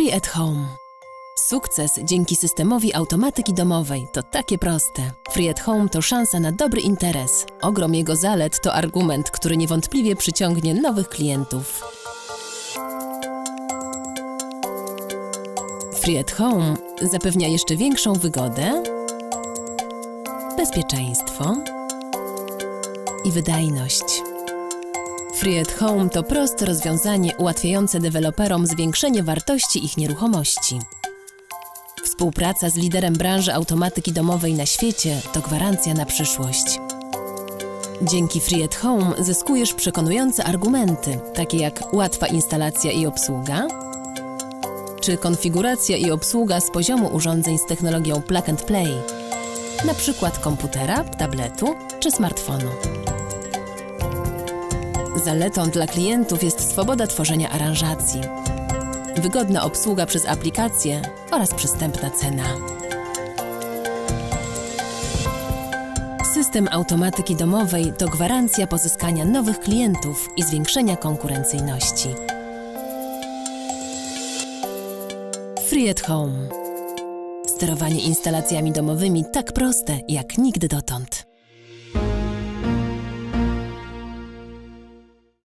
Free at Home. Sukces dzięki systemowi automatyki domowej to takie proste. Free at Home to szansa na dobry interes. Ogrom jego zalet to argument, który niewątpliwie przyciągnie nowych klientów. Free at Home zapewnia jeszcze większą wygodę, bezpieczeństwo i wydajność. Free at Home to proste rozwiązanie ułatwiające deweloperom zwiększenie wartości ich nieruchomości. Współpraca z liderem branży automatyki domowej na świecie to gwarancja na przyszłość. Dzięki Free at Home zyskujesz przekonujące argumenty, takie jak łatwa instalacja i obsługa, czy konfiguracja i obsługa z poziomu urządzeń z technologią Plug and Play, przykład komputera, tabletu czy smartfonu. Zaletą dla klientów jest swoboda tworzenia aranżacji, wygodna obsługa przez aplikację oraz przystępna cena. System automatyki domowej to gwarancja pozyskania nowych klientów i zwiększenia konkurencyjności. Free at Home. Sterowanie instalacjami domowymi tak proste jak nigdy dotąd.